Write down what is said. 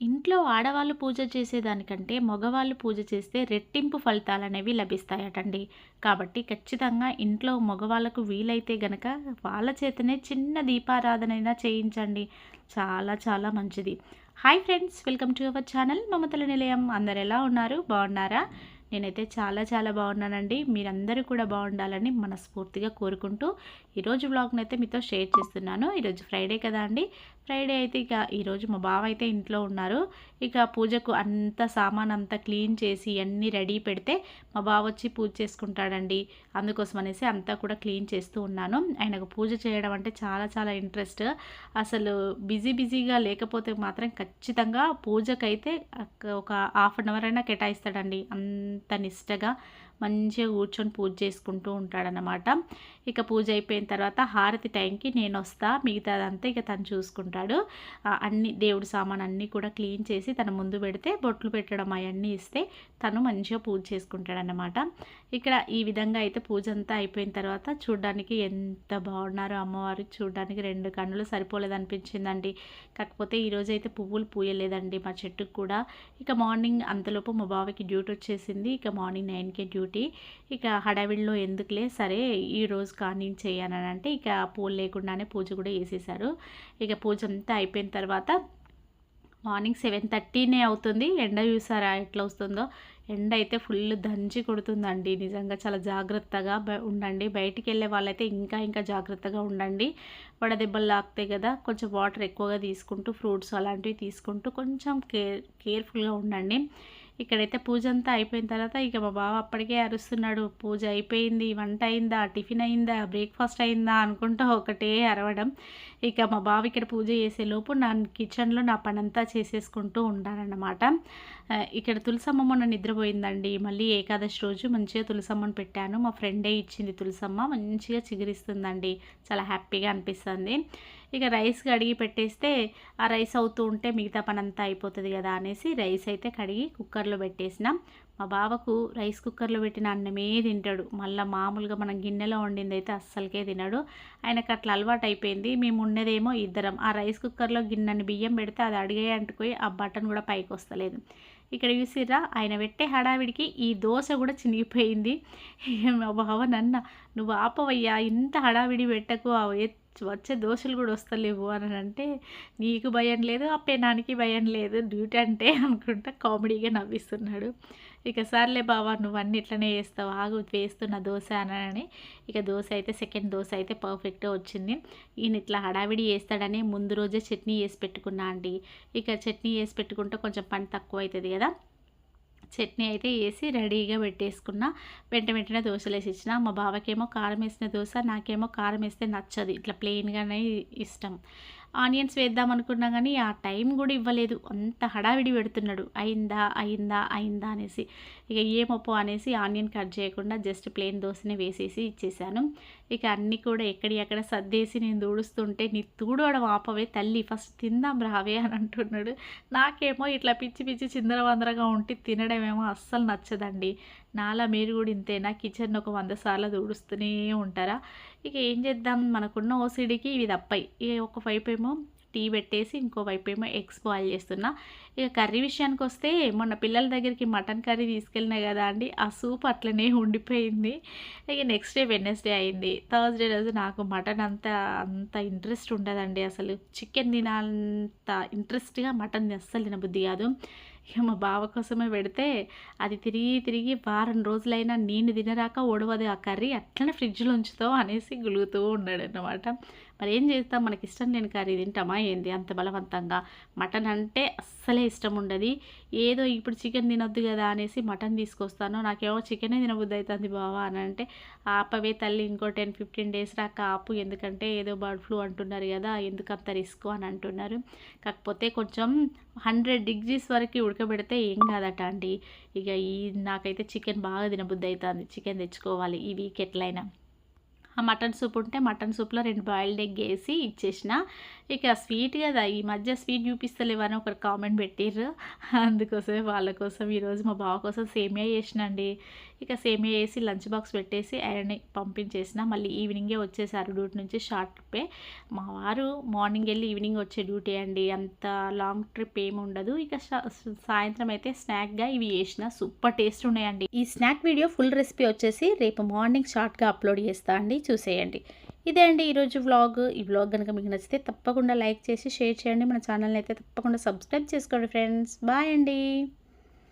ఇంట్లో ఆడవాళ్ళు పూజ చేసేదానికంటే మగవాళ్ళు పూజ చేస్తే రెట్టింపు ఫలితాలనేవి లభిస్తాయటండి. కాబట్టి ఖచ్చితంగా ఇంట్లో మగవాళ్ళకు వీలైతే గనక వాళ్ళ చేతనే చిన్న దీపారాధనైనా చేయించండి. చాలా చాలా మంచిది. Hi friends welcome to our channel. Mamatala Nilayam. అందరు ఎలా ఉన్నారు? బాగున్నారా? నేనైతే చాలా చాలా బాగున్నానండి. మీరందరూ కూడా బాగుండాలని మనస్ఫూర్తిగా కోరుకుంటూ ఈరోజు వ్లాగ్ని అయితే మీతో షేర్ చేస్తున్నాను. ఈరోజు ఫ్రైడే కదా అండి. ఫ్రైడే అయితే ఇక ఈరోజు మా బావ అయితే ఇంట్లో ఉన్నారు. ఇక పూజకు అంత సామాన్ అంతా క్లీన్ చేసి అన్నీ రెడీ పెడితే మా బావ వచ్చి పూజ చేసుకుంటాడండి. అందుకోసం అనేసి అంతా కూడా క్లీన్ చేస్తూ ఉన్నాను. ఆయనకు పూజ చేయడం అంటే చాలా చాలా ఇంట్రెస్ట్. అసలు బిజీ బిజీగా లేకపోతే మాత్రం ఖచ్చితంగా పూజకైతే ఒక హాఫ్ అన్ అవర్ అయినా కేటాయిస్తాడండి. అంత నిష్టగా మంచిగా కూర్చొని పూజ చేసుకుంటూ ఉంటాడనమాట ఇక పూజ అయిపోయిన తర్వాత హారతి టైంకి నేను వస్తా మిగతాదంతా ఇక తను చూసుకుంటాడు. అన్ని దేవుడి సామాన్ అన్నీ కూడా క్లీన్ చేసి తన ముందు పెడితే బొట్లు పెట్టడం అవన్నీ ఇస్తే తను మంచిగా పూజ చేసుకుంటాడనమాట ఇక్కడ ఈ విధంగా అయితే పూజ అంతా అయిపోయిన తర్వాత చూడడానికి ఎంత బాగున్నారో అమ్మవారు చూడడానికి రెండు కన్నులు సరిపోలేదు అనిపించిందండి. కాకపోతే ఈరోజు అయితే పువ్వులు పూయలేదండి మా చెట్టుకు కూడా. ఇక మార్నింగ్ అంతలోపు మా బావకి డ్యూటీ వచ్చేసింది. ఇక మార్నింగ్ నైన్కే డ్యూటీ ఇక హడావిడిలో ఎందుకులే సరే ఈరోజు అని అంటే ఇక పూలు లేకుండానే పూజ కూడా వేసేసారు ఇక పూజ అంతా అయిపోయిన తర్వాత మార్నింగ్ సెవెన్ థర్టీనే అవుతుంది. ఎండ చూసారా ఎట్లా వస్తుందో? ఎండ అయితే ఫుల్ దంచి కొడుతుందండి. నిజంగా చాలా జాగ్రత్తగా ఉండండి. బయటికి వెళ్ళే వాళ్ళైతే ఇంకా ఇంకా జాగ్రత్తగా ఉండండి. వడదెబ్బలు లాక్తాయి కదా. కొంచెం వాటర్ ఎక్కువగా తీసుకుంటూ ఫ్రూట్స్ అలాంటివి తీసుకుంటూ కొంచెం కేర్ కేర్ఫుల్గా ఉండండి. ఇక్కడైతే పూజ అంతా అయిపోయిన తర్వాత ఇక మా బావ అప్పటికే అరుస్తున్నాడు పూజ అయిపోయింది వంట అయిందా టిఫిన్ అయిందా బ్రేక్ఫాస్ట్ అయిందా? అనుకుంటూ ఒకటే అరవడం. ఇక మా బావ ఇక్కడ పూజ చేసేలోపు నా కిచెన్లో నా పనంతా చేసేసుకుంటూ ఉంటానన్నమాట ఇక్కడ తులసమ్మ మొన్న నిద్రపోయిందండి. మళ్ళీ ఏకాదశి రోజు మంచిగా తులసమ్మను పెట్టాను. మా ఫ్రెండే ఇచ్చింది తులసమ్మ. మంచిగా చిగురిస్తుందండి. చాలా హ్యాపీగా అనిపిస్తుంది. ఇక రైస్ కడిగి పెట్టేస్తే ఆ రైస్ అవుతూ ఉంటే మిగతా పని అంతా అయిపోతుంది కదా అనేసి రైస్ అయితే కడిగి కుక్కర్లో పెట్టేసినాం. మా బావకు రైస్ కుక్కర్లో పెట్టిన అన్నమే తింటాడు. మళ్ళీ మామూలుగా మనం గిన్నెలో వండింది అయితే అస్సలకే తినడు. ఆయనకు అట్లా అలవాటు అయిపోయింది. మేము ఉన్నదేమో ఇద్దరం. ఆ రైస్ కుక్కర్లో గిన్నెని బియ్యం పెడితే అది అడిగే అంటుకుపోయి ఆ బటన్ కూడా పైకి వస్తలేదు. ఇక్కడ చూసిరా ఆయన పెట్టే హడావిడికి ఈ దోశ కూడా చినిగిపోయింది. మా బావ నన్న నువ్వు ఆపవయ్యా. ఇంత హడావిడి పెట్టకు. వచ్చే దోశలు కూడా వస్తలేవు అని అంటే నీకు భయం లేదు ఆ పెనానికి భయం లేదు డ్యూటీ అంటే అనుకుంటా కామెడీగా నవ్విస్తున్నాడు. ఇక సర్లే బావా నువ్వు అన్ని ఇట్లనే వేస్తావు ఆగు వేస్తున్న దోశ అనని ఇక దోశ అయితే సెకండ్ దోశ అయితే పర్ఫెక్ట్గా వచ్చింది. ఈయన ఇట్లా హడావిడి వేస్తాడని ముందు రోజే చట్నీ వేసి పెట్టుకున్నా అండి. ఇక చట్నీ వేసి పెట్టుకుంటే కొంచెం పని తక్కువ అవుతుంది కదా. చట్నీ అయితే వేసి రెడీగా పెట్టేసుకున్న. వెంట వెంటనే దోశలు వేసి ఇచ్చిన. మా బావకేమో కారం వేసిన దోశ నాకేమో కారం వేస్తే నచ్చదు. ఇట్లా ప్లెయిన్గానే ఇష్టం. ఆనియన్స్ వేద్దాం అనుకున్నా కానీ ఆ టైం కూడా ఇవ్వలేదు. అంత హడావిడి పెడుతున్నాడు. అయిందా అయిందా అయిందా అనేసి. ఇక ఏమొప్పో అనేసి ఆనియన్ కట్ చేయకుండా జస్ట్ ప్లెయిన్ దోశనే వేసేసి ఇచ్చేసాను. ఇక అన్నీ కూడా ఎక్కడి ఎక్కడ సర్దేసి నేను దూడుస్తుంటే నీ తూడవడం ఆపవే తల్లి ఫస్ట్ తిందాం రావే అని అంటున్నాడు. నాకేమో ఇట్లా పిచ్చి పిచ్చి చిందరవందరగా ఉంటే తినడమేమో అస్సలు నచ్చదండి. నాలా మీరు కూడా ఇంతేనా? కిచెన్ ఒక వంద సార్లు దూడుస్తూనే ఉంటారా? ఇక ఏం చేద్దాం? మనకున్న ఓసిడికి ఇవి తప్పాయి ఇక ఒక వైపు ఏమో టీ పెట్టేసి ఇంకో వైపు ఏమో ఎగ్స్ బాయిల్ చేస్తున్నా. ఇక కర్రీ విషయానికి వస్తే మొన్న పిల్లల దగ్గరికి మటన్ కర్రీ తీసుకెళ్ళినా కదా అండి ఆ సూప్ అట్లనే ఉండిపోయింది. ఇక నెక్స్ట్ డే వెన్నెస్డే అయింది. థర్స్డే రోజు నాకు మటన్ అంత అంత ఇంట్రెస్ట్ ఉండదండి అసలు. చికెన్ తినాలంత ఇంట్రెస్ట్గా మటన్ అస్సలు తినబుద్ధి కాదు. ఇక మా బావ కోసమే పెడితే అది తిరిగి తిరిగి వారం రోజులైనా నేను తినరాక ఓడవదు ఆ కర్రీ అట్లనే ఫ్రిడ్జ్లో ఉంచుతావు అనేసి గులుగుతూ ఉన్నాడు అనమాట మరి ఏం చేస్తాం? మనకి ఇష్టం లేని కర్రీ తింటామా ఏంది? అంత బలవంతంగా మటన్ అంటే అస్సలే ఇష్టం ఉండదు. ఏదో ఇప్పుడు చికెన్ తినొద్దు కదా అనేసి మటన్ తీసుకొస్తాను. నాకేమో చికెనే తినబుద్ధి అవుతుంది బావా అని అంటే ఆపవే తల్లి ఇంకో టెన్ ఫిఫ్టీన్ డేస్ రాక ఆపు. ఎందుకంటే ఏదో బర్డ్ ఫ్లూ అంటున్నారు కదా ఎందుకు అంత రిస్క్? అని అంటున్నారు. కాకపోతే కొంచెం హండ్రెడ్ డిగ్రీస్ వరకు ఉడకబెడితే ఏం కాదట అండి. ఇక ఈ నాకైతే చికెన్ బాగా తినబుద్ధి అవుతుంది చికెన్ తెచ్చుకోవాలి ఈ వీక్ ఎట్లయినా మటన్ సూప్ ఉంటే మటన్ సూప్లో రెండు బాయిల్డ్ ఎగ్ వేసి ఇచ్చేసిన. ఇక స్వీట్ కదా ఈ మధ్య స్వీట్ చూపిస్తలేవని ఒకరు కామెంట్ పెట్టిర్రు. అందుకోసమే వాళ్ళ కోసం ఈరోజు మా బావ కోసం సేమియా చేసినండి. ఇక సేమియా వేసి లంచ్ బాక్స్ పెట్టేసి ఆయన పంపించేసిన. మళ్ళీ ఈవినింగే వచ్చేసారు డ్యూటీ నుంచి షార్ట్ ట్రిప్పే. మా వారు మార్నింగ్ వెళ్ళి ఈవినింగ్ వచ్చే డ్యూటీ అండి. అంత లాంగ్ ట్రిప్ ఏమి ఉండదు. ఇక సాయంత్రం అయితే స్నాక్గా ఇవి వేసిన సూపర్ టేస్ట్ ఉన్నాయండి. ఈ స్నాక్ వీడియో ఫుల్ రెసిపీ వచ్చేసి రేపు మార్నింగ్ షార్ట్గా అప్లోడ్ చేస్తా అండి. చూసేయండి. ఇదే అండి ఈరోజు వ్లాగ్. ఈ వ్లాగ్ కనుక మీకు నచ్చితే తప్పకుండా లైక్ చేసి షేర్ చేయండి. మన ఛానల్ని అయితే తప్పకుండా సబ్స్క్రైబ్ చేసుకోండి ఫ్రెండ్స్. బాయ్ అండి.